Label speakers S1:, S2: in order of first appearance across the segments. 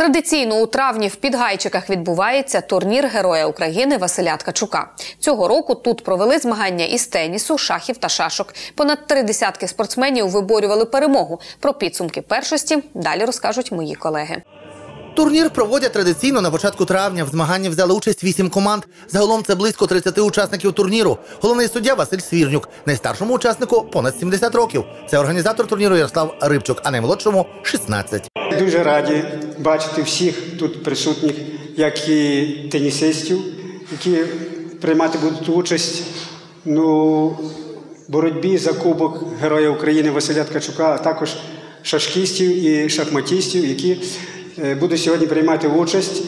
S1: Традиційно у травні в Підгайчиках відбувається турнір Героя України Василя Ткачука. Цього року тут провели змагання із тенісу, шахів та шашок. Понад три десятки спортсменів виборювали перемогу. Про підсумки першості далі розкажуть мої колеги.
S2: Турнір проводять традиційно на початку травня. В змаганні взяли участь вісім команд. Загалом це близько 30 учасників турніру. Головний суддя Василь Свірнюк. Найстаршому учаснику понад 70 років. Це організатор турніру Ярослав Рибчук, а наймолодшому 16.
S3: Дуже раді бачити всіх тут присутніх, як і тенісистів, які приймати будуть участь ну, боротьбі за Кубок Героя України Василя Ткачука, а також шашкістів і шахматістів, які е, будуть сьогодні приймати участь.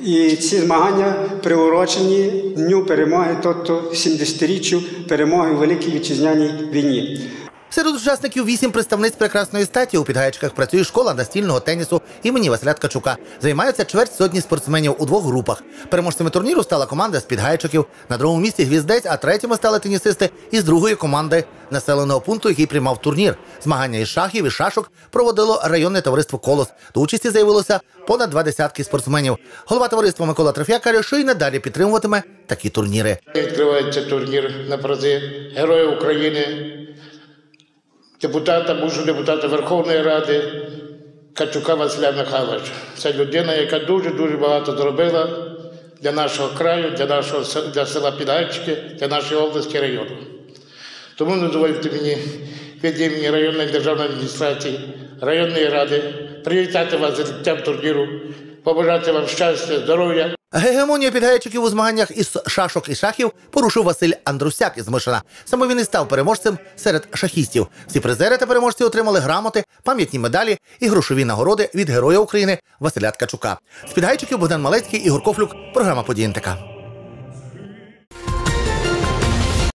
S3: І ці змагання приурочені Дню перемоги, тобто 70-річчю перемоги у Великій Вітчизняній війні.
S2: Серед учасників вісім представниць прекрасної статі. У підгаєчках працює школа настільного тенісу імені Василя Ткачука. Займаються чверть сотні спортсменів у двох групах. Переможцями турніру стала команда з підгайчиків. На другому місці гвіздець, а третіми стали тенісисти із другої команди населеного пункту, який приймав турнір. Змагання із шахів і шашок проводило районне товариство Колос. До участі заявилося понад два десятки спортсменів. Голова товариства Микола Трофя що й надалі підтримуватиме такі турніри.
S4: Відкривається турнір на призи Героя України, депутата, бувшого депутата Верховної Ради Качука Василя Михайловича. Це людина, яка дуже-дуже багато зробила для нашого краю, для нашого для села Підгайчики, для нашої області району. Тому не дозвольте мені від імені районної державної адміністрації, районної ради привітати вас з відкриттям турніру, побажати вам щастя, здоров'я.
S2: Гегемонію підгайчиків у змаганнях із шашок і шахів порушив Василь Андрусяк із Мишина. Саме він і став переможцем серед шахістів. Всі призери та переможці отримали грамоти, пам'ятні медалі і грошові нагороди від Героя України Василя Ткачука. З підгайчиків Богдан Малецький, Ігор Кофлюк, програма «Події НТК».